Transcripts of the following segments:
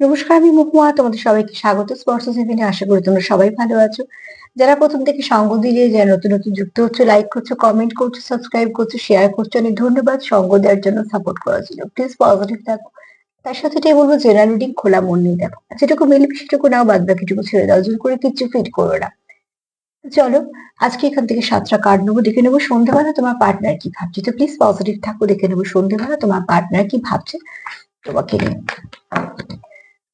নমস্কার, আমি মহুয়া, তোমাদের সবাইকে স্বাগত। স্পর্শ সেভেনে আশা করি তোমরা সবাই ভালো আছো। যারা প্রথম থেকে সঙ্গ দিলে যারা নতুন নতুন যুক্ত হচ্ছে লাইক করছ কমেন্ট করছ সাবস্ক্রাইব করছ শেয়ার করছ, অনেক ধন্যবাদ। সঙ্গ দেওয়ার জন্য সাপোর্ট করার জন্য। প্লিজ পজিটিভ থাকো। তার সাথে এটাই বলব জেনারেল রিডিং খোলা মন নিয়ে দেখো। যেটুকু মিলে সেটুকু নাও, বাদ বাকিটুকু ছেড়ে দাও। জোর করে কিচ্ছু ফিট করো না। চলো, আজকে এখান থেকে সাতটা কার্ড নেব, দেখে নেব সন্ধ্যেবেলা তোমার পার্টনার কি ভাবছে। তো প্লিজ পজিটিভ থাকো, দেখে নেব সন্ধ্যেবেলা তোমার পার্টনার কি ভাবছে, তোমাকে নিয়ে।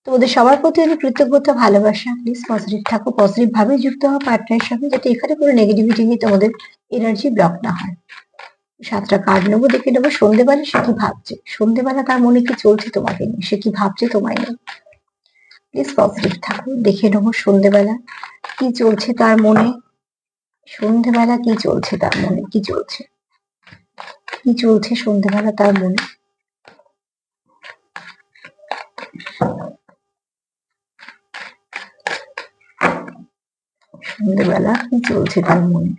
তোমাদের সবার প্রতি আমি কৃতজ্ঞতা, ভালোবাসা প্লিজ পজিটিভ থাকো। পজিটিভ ভাবে যুক্ত হওয়া পার্টনারের সঙ্গে যাতে এখানে কোনো নেগেটিভিটি নিয়ে তোমাদের এনার্জি ব্লক না হয়। সাতটা কার্ড নেব, দেখে নেব সন্ধেবেলা সে কি ভাবছে। সন্ধেবেলা তার মনে কি চলছে তোমাকে নিয়ে? সে কি ভাবছে তোমায় নিয়ে? প্লিজ পজিটিভ থাকো, দেখে নেব সন্ধেবেলা কি চলছে তার মনে। সন্ধেবেলা কি চলছে তার মনে? কি চলছে? কি চলছে সন্ধেবেলা তার মনে? সন্ধ্যেবেলা কি চলছে তার মনে।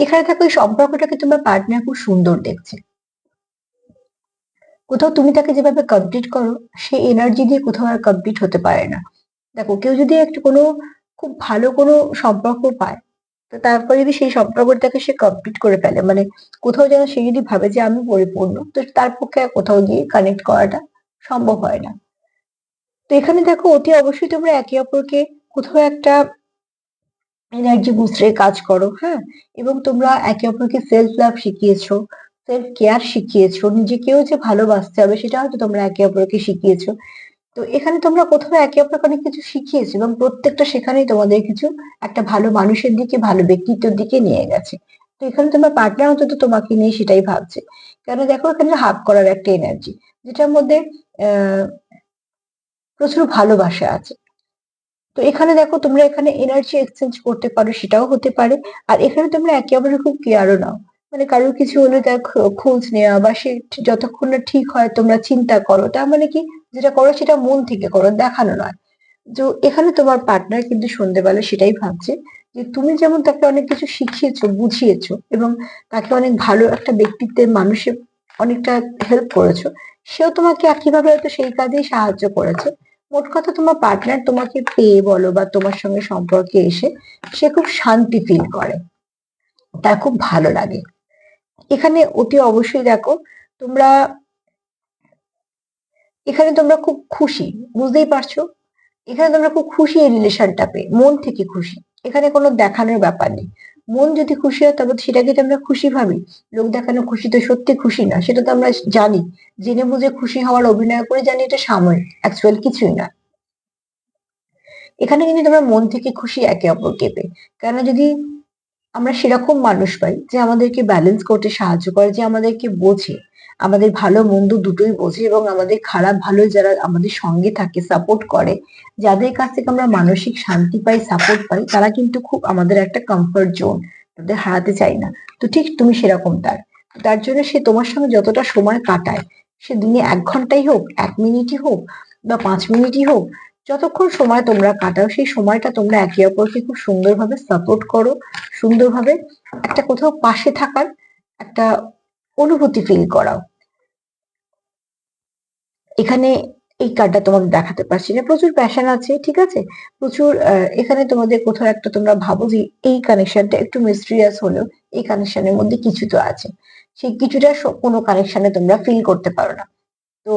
এখানে থাকো ওই সম্পর্কটাকে তোমার পার্টনার খুব সুন্দর দেখছে। কোথাও তুমি তাকে যেভাবে কমপ্লিট করো, সে এনার্জি দিয়ে কোথাও আর কমপ্লিট হতে পারে না। দেখো, কেউ যদি একটু কোনো খুব ভালো কোনো সম্পর্ক পায়, তো তারপর যদি সেই সম্পর্কটাকে সে কমপ্লিট করে ফেলে মানে কোথাও যেন সে যদি ভাবে যে আমি পরিপূর্ণ, তো তার পক্ষে কোথাও গিয়ে কানেক্ট করাটা সম্ভব হয় না। তো এখানে দেখো, অতি অবশ্যই তোমরা একে অপরকে কোথাও একটা এনার্জি বুস্টারে কাজ করো হ্যাঁ? এবং তোমরা একে অপরকে সেলফ লাভ শিখিয়েছো সেলফ কেয়ার শিখিয়েছো, নিজেকেও যে ভালোবাসতে হবে সেটা হয়তো তোমরা একে অপরকে শিখিয়েছো। তো এখানে তোমরা কোথাও একে অপরকে অনেক কিছু শিখিয়েছো এবং প্রত্যেকটা সেখানেই তোমাদের কিছু একটা ভালো মানুষের দিকে, ভালো ব্যক্তিত্বের দিকে নিয়ে গেছে। তো এখানে তোমার পার্টনার অন্তত তোমাকে নিয়ে সেটাই ভাবছে। কেন দেখো এখানে হাফ করার একটা এনার্জি যেটার মধ্যে প্রচুর ভালোবাসা আছে। তো এখানে দেখো তোমরা এখানে এনার্জি এক্সচেঞ্জ করতে পারো, সেটাও হতে পারে। আর এখানে তোমরা একে অপরের খুব কেয়ারও নাও। মানে কারোর কিছু হলে তার খোঁজ নেওয়া বা সে যতক্ষণ না ঠিক হয় তোমরা চিন্তা করো। তার মানে কি? যেটা করো সেটা মন থেকে করো, দেখানো নয়। তো এখানে তোমার পার্টনার কিন্তু সন্ধ্যেবেলা সেটাই ভাবছে যে তুমি যেমন তাকে অনেক কিছু শিখিয়েছো, বুঝিয়েছো এবং তাকে অনেক ভালো একটা ব্যক্তিত্বের মানুষের অনেকটা হেল্প করেছ, সেও তোমাকে একইভাবে হয়তো সেই কাজেই সাহায্য করেছে। মোট কথা তোমার পার্টনার তোমাকে পেয়ে বলো বা তোমার সঙ্গে সম্পর্কে এসে সে খুব শান্তি ফিল করে। তার খুব ভালো লাগে। এখানে অতি অবশ্যই দেখো, তোমরা, এখানে তোমরা খুব খুশি, বুঝতেই পারছ? এখানে তোমরা খুব খুশি এই রিলেশনটা পেয়ে, মন থেকে খুশি। এখানে কোনো দেখানোর ব্যাপার নেই। মন যদি খুশি হয়, তবে সেটাকে তো আমরা খুশি ভাবি। লোক দেখানো খুশি তো সত্যি খুশি না, সেটা তো আমরা জানি। জেনে বুঝে খুশি হওয়ার অভিনয় করে জানি এটা সাময়িক অ্যাকচুয়াল কিছুই না। এখানে কিন্তু তোমরা মন থেকে খুশি একে অপরকে পেয়ে। কেন যদি আমরা সেরকম মানুষ পাই যে আমাদেরকে ব্যালেন্স করতে সাহায্য করে, যে আমাদেরকে বোঝে। আমাদের ভালো মন্দ দুটোই বোঝে এবং আমাদের খারাপ ভালো যারা আমাদের সঙ্গে থাকে সাপোর্ট করে, যাদের কাছ থেকে আমরা মানসিক শান্তি পাই সাপোর্ট পাই, তারা কিন্তু খুব আমাদের একটা কমফর্ট জোন তাদের হারাতে চাই না। তো ঠিক তুমি সেরকম তার। তার জন্য সে তোমার সঙ্গে যতটা সময় কাটায়, সে দিনে এক ঘন্টাই হোক, এক মিনিটই হোক বা পাঁচ মিনিটই হোক যতক্ষণ সময় তোমরা কাটাও, সেই সময়টা তোমরা একে অপরকে খুব সুন্দরভাবে সাপোর্ট করো, সুন্দরভাবে একটা কোথাও পাশে থাকার একটা অনুভূতি ফিল করাও। এখানে এই কার্ডটা তোমাকে দেখাতে পারছি না। প্রচুর প্যাশন আছে, ঠিক আছে? প্রচুর এখানে তোমাদের কোথাও একটা তোমরা ভাবো যে এই কানেকশনটা একটু মিস্ট্রিয়াস হলেও এই কানেকশনের মধ্যে কিছু তো আছে। সেই কিছুটা কোনো কানেকশনে তোমরা ফিল করতে পারো না। তো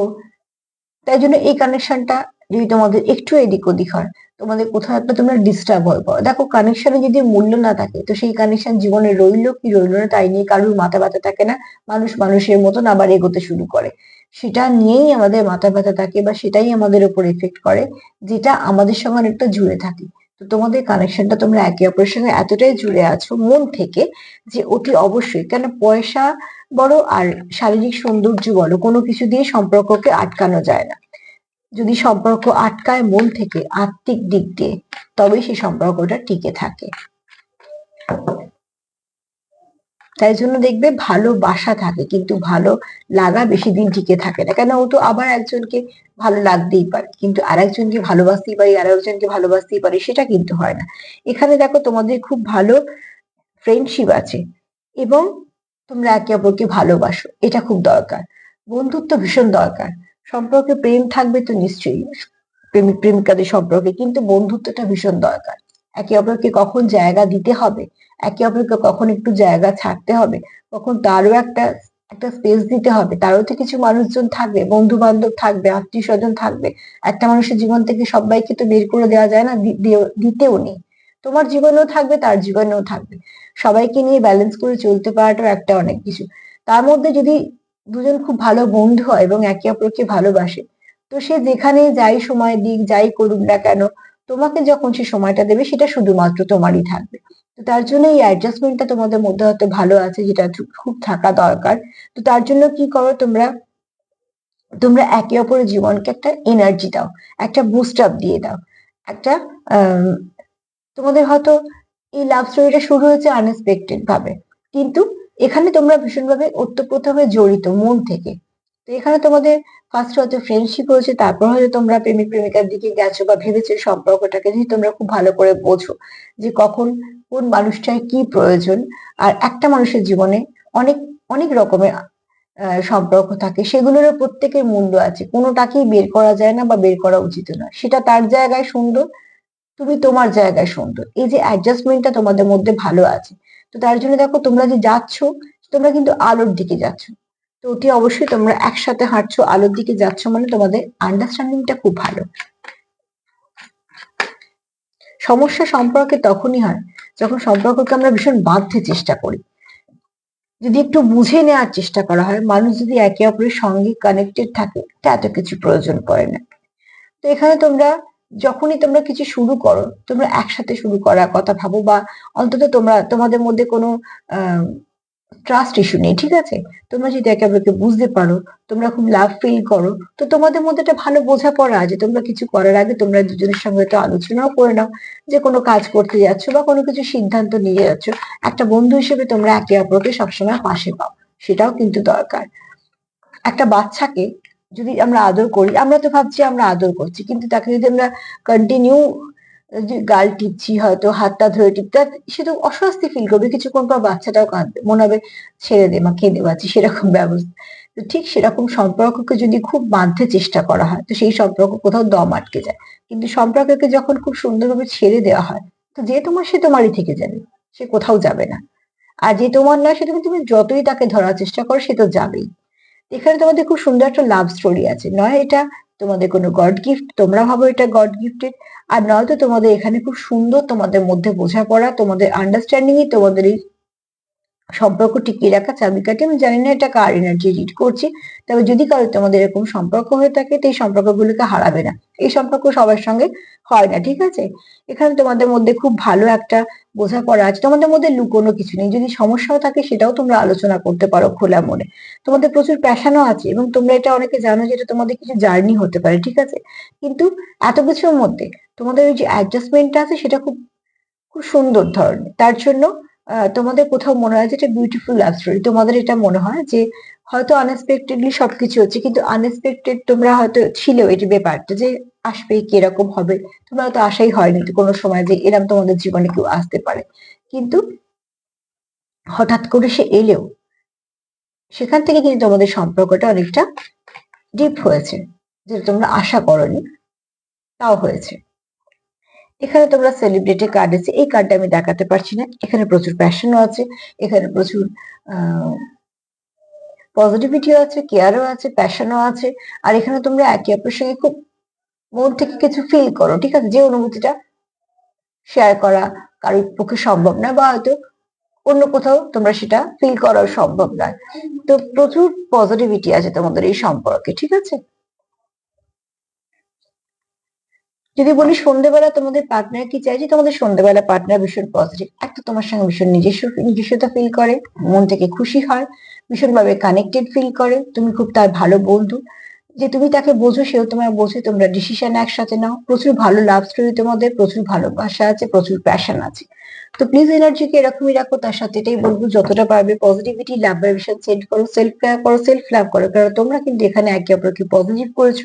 তাই জন্য এই কানেকশনটা যদি তোমাদের একটু এদিক ওদিক হয়। তোমাদের কোথাও একটা তোমরা ডিস্টার্ব হয়ে পড়ো। দেখো কানেকশনে যদি মূল্য না থাকে, তো সেই কানেকশন জীবনে রইল কি রইল না তাই নিয়ে কারোর মাথা ব্যথা থাকে না। মানুষ মানুষের মতন আবার এগোতে শুরু করে। সেটা নিয়েই আমাদের মাথা ব্যথা থাকে বা সেটাই আমাদের উপর এফেক্ট করে, যেটা আমাদের সঙ্গে অনেকটা জুড়ে থাকে। তো তোমাদের কানেকশনটা তোমরা একে অপরের সঙ্গে এতটাই জুড়ে আছো মন থেকে যে অতি অবশ্যই। কেন পয়সা বড় আর শারীরিক সৌন্দর্য বলো কোনো কিছু দিয়ে সম্পর্ককে আটকানো যায় না। যদি সম্পর্ক আটকায় মন থেকে আত্মিক দিক দিয়ে তবে সেই সম্পর্কটা টিকে থাকে। তাই জন্য দেখবে ভালোবাসা থাকে, কিন্তু ভালো লাগা বেশি দিন টিকে থাকে না। কেন? ও তো আবার একজনকে ভালো লাগতেই পারে, কিন্তু আর একজনকে ভালোবাসতেই পারি আর একজনকে ভালোবাসতেই পারি, সেটা কিন্তু হয় না। এখানে দেখো তোমাদের খুব ভালো ফ্রেন্ডশিপ আছে এবং তোমরা একে অপরকে ভালোবাসো, এটা খুব দরকার। বন্ধুত্ব ভীষণ দরকার। সম্পর্কে প্রেম থাকবে তো নিশ্চয়ই। প্রেমিক প্রেমিকাদের সম্পর্কে, কিন্তু বন্ধুত্বটা ভীষণ দরকার। একে অপরকে কখন জায়গা দিতে হবে, একে অপরকে কখন একটু জায়গা ছাড়তে হবে, কখন তারও একটা একটা স্পেস দিতে হবে, তারও তো কিছু মানুষজন থাকবে বন্ধু বান্ধব থাকবে আত্মীয় স্বজন থাকবে। একটা মানুষের জীবন থেকে সবাইকে তো বের করে দেওয়া যায় না দিতেও নেই। তোমার জীবনেও থাকবে, তার জীবনেও থাকবে। সবাইকে নিয়ে ব্যালেন্স করে চলতে পারাটাও একটা অনেক কিছু। তার মধ্যে যদি দুজন খুব ভালো বন্ধু হয় এবং একে অপরকে ভালোবাসে। তো সে যেখানে যাই সময় দিক, যাই করুক না কেন, তোমাকে যখন সে সময়টা দেবে, সেটা শুধুমাত্র তোমারই থাকবে। তো তার জন্য এই অ্যাডজাস্টমেন্টটা তোমাদের মধ্যে হয়তো ভালো আছে, যেটা খুব থাকা দরকার। তো তার জন্য কি করো তোমরা তোমরা একে অপরের জীবনকে একটা এনার্জি দাও, একটা বুস্ট আপ দিয়ে দাও। একটা তোমাদের হয়তো এই লাভ স্টোরিটা শুরু হয়েছে আনএক্সপেক্টেড ভাবে। কিন্তু এখানে তোমরা ভীষণভাবে ওতপ্রোতভাবে জড়িত মন থেকে। তো এখানে তোমাদের ফার্স্ট হয়তো ফ্রেন্ডশিপ হয়েছে, তারপর হয়তো তোমরা প্রেমিক প্রেমিকার দিকে গেছো বা ভেবেছো সম্পর্কটাকে যদি তোমরা খুব ভালো করে বোঝো যে কখন কোন মানুষটার কি প্রয়োজন। আর একটা মানুষের জীবনে অনেক অনেক রকমের সম্পর্ক থাকে সেগুলোর প্রত্যেকের মূল্য আছে। কোনোটাকেই বের করা যায় না বা বের করা উচিত না সেটা তার জায়গায় সুন্দর, তুমি তোমার জায়গায় সুন্দর। এই যে অ্যাডজাস্টমেন্টটা তোমাদের মধ্যে ভালো আছে। তো তার জন্য দেখো তোমরা যে যাচ্ছ, তোমরা কিন্তু আলোর দিকে যাচ্ছ। তো ওটি অবশ্যই তোমরা একসাথে হাঁটছো, আলোর দিকে যাচ্ছ মানে তোমাদের আন্ডারস্ট্যান্ডিংটা খুব ভালো। সমস্যা সম্পর্কে তখনই হয় যখন সম্পর্ককে আমরা ভীষণ বাঁধতে চেষ্টা করি। যদি একটু বুঝে নেওয়ার চেষ্টা করা হয়, মানুষ যদি একে অপরের সঙ্গে কানেক্টেড থাকে তা এত কিছু প্রয়োজন পড়ে না। তো এখানে তোমরা যখনই তোমরা কিছু শুরু করো, তোমরা একসাথে শুরু করার কথা ভাবো বা অন্তত তোমরা, তোমাদের মধ্যে কোনো ট্রাস্ট ইস্যু নেই, ঠিক আছে? তোমরা যদি একে অপরকে বুঝতে পারো, তোমরা খুব লাভ ফিল করো, তো তোমাদের মধ্যে একটা ভালো বোঝাপড়া আছে। তোমরা কিছু করার আগে তোমরা দুজনের সঙ্গে তো আলোচনাও করে নাও যে কোনো কাজ করতে যাচ্ছ বা কোনো কিছু সিদ্ধান্ত নিয়ে যাচ্ছ, একটা বন্ধু হিসেবে তোমরা একে অপরকে সবসময় পাশে পাও, সেটাও কিন্তু দরকার। একটা বাচ্চাকে যদি আমরা আদর করি, আমরা তো ভাবছি আমরা আদর করছি, কিন্তু তাকে যদি আমরা কন্টিনিউ গাল টিপছি, হয়তো হাতটা ধরে টিপতে, সে তো অস্বস্তি ফিল করবে, কিছুক্ষণ পর বাচ্চাটাও কাঁদবে, মনে হবে ছেড়ে দে, মা কেঁদে পাচ্ছি সেরকম ব্যবস্থা। তো ঠিক সেরকম সম্পর্ককে যদি খুব বাঁধতে চেষ্টা করা হয়, তো সেই সম্পর্ক কোথাও দম আটকে যায়। কিন্তু সম্পর্ককে যখন খুব সুন্দরভাবে ছেড়ে দেওয়া হয়, তো যে তোমার, সে তোমারই থেকে যাবে, সে কোথাও যাবে না। আর যে তোমার নয় সেটা তুমি যতই তাকে ধরার চেষ্টা করো, সে তো যাবেই। এখানে তোমাদের খুব সুন্দর একটা লাভ স্টোরি আছে। নয় এটা তোমাদের কোনো গড গিফট তোমরা ভাবো এটা গড গিফটেড আর নয়তো তোমাদের এখানে খুব সুন্দর তোমাদের মধ্যে বোঝাপড়া, তোমাদের আন্ডারস্ট্যান্ডিং তোমাদের এই সম্পর্ক টিকিয়ে রাখা চাবিকাঠি, আমি জানি না এটা কার এনার্জি রিড করছি, তবে যদি কারও তোমাদের এরকম সম্পর্ক হয়ে থাকে, তো এই সম্পর্কগুলোকে হারাবে না। এই সম্পর্ক সবার সঙ্গে হয় না, ঠিক আছে? এখানে তোমাদের মধ্যে খুব ভালো একটা বোঝাপড়া আছে। তোমাদের মধ্যে লুকোনো কিছু নেই। যদি সমস্যাও থাকে, সেটাও তোমরা আলোচনা করতে পারো খোলা মনে। তোমাদের প্রচুর প্যাশানও আছে এবং তোমরা এটা অনেকে জানো যে এটা তোমাদের কিছু জার্নি হতে পারে, ঠিক আছে? কিন্তু এত কিছুর মধ্যে তোমাদের ওই যে অ্যাডজাস্টমেন্টটা আছে, সেটা খুব খুব সুন্দর ধরনের। তার জন্য তোমাদের কোথাও মনে হয় যে এটা বিউটিফুল লাভ স্টোরি তোমাদের এটা মনে হয় যে হয়তো আনএক্সপেক্টেডলি সবকিছু হচ্ছে, কিন্তু আনএক্সপেক্টেড তোমরা হয়তো ছিল এটি ব্যাপারটা যে আসবে কীরকম হবে? তোমরা হয়তো আশাই হয়নি কোনো সময় যে এরকম তোমাদের জীবনে কেউ আসতে পারে। কিন্তু হঠাৎ করে সে এলেও, সেখান থেকে কিন্তু তোমাদের সম্পর্কটা অনেকটা ডিপ হয়েছে। যেটা তোমরা আশা করনি, তাও হয়েছে। এখানে তোমরা সেলিব্রিটি কার্ড আছে, এই কার্ডটা আমি দেখাতে পারছি না। এখানে প্রচুর প্যাশনও আছে, এখানে প্রচুর পজিটিভিটিও আছে কেয়ারও আছে প্যাশনও আছে। আর এখানে তোমরা একে অপরের সঙ্গে খুব মন থেকে কিছু ফিল করো, ঠিক আছে? যে অনুভূতিটা শেয়ার করা কারোর পক্ষে সম্ভব না, বা হয়তো অন্য কোথাও তোমরা সেটা ফিল করা সম্ভব নয়। তো প্রচুর পজিটিভিটি আছে তোমাদের এই সম্পর্কে, ঠিক আছে? যদি বলি সন্ধ্যেবেলা তোমাদের পার্টনার কি চাইছি তোমাদের সন্ধ্যেবেলা পার্টনার ভীষণ পজিটিভ একটা তোমার সঙ্গে ভীষণ নিজস্ব, নিজস্বতা ফিল করে, মন থেকে খুশি হয়, ভীষণভাবে কানেক্টেড ফিল করে, তুমি খুব তার ভালো বন্ধু, যে তুমি তাকে বোঝো সেও তোমার বোঝে তোমরা ডিসিশন একসাথে নাও, প্রচুর ভালো লাভ স্টোরি তোমাদের, প্রচুর ভালোবাসা আছে, প্রচুর প্যাশন আছে। তো প্লিজ এনার্জিকে এরকমই রাখো, তার সাথে এটাই বলব, যতটা পারবে পজিটিভিটি লাভ ভাইব্রেশন সেন্ড করো সেলফ কেয়ার করো সেলফ লাভ করো, কারণ তোমরা কিন্তু এখানে একে অপরকে পজিটিভ করেছ।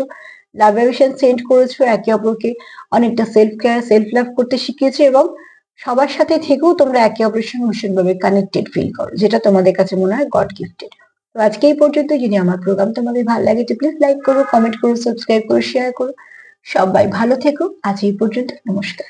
লাভ ভাইব্রেশন সেন্ড করেছ, একে অপরকে অনেকটা সেলফ কেয়ার সেলফ লাভ করতে শিখিয়েছো এবং সবার সাথে থেকেও তোমরা একে অপরের সঙ্গে ভীষণভাবে কানেক্টেড ফিল করো, যেটা তোমাদের কাছে মনে হয় গড গিফটেড তো আজকে এই পর্যন্ত যদি আমার প্রোগ্রাম তোমাদের ভালো লাগে তো প্লিজ লাইক করো কমেন্ট করো সাবস্ক্রাইব করো শেয়ার করো। সবাই ভালো থেকো, আজ এই পর্যন্ত নমস্কার।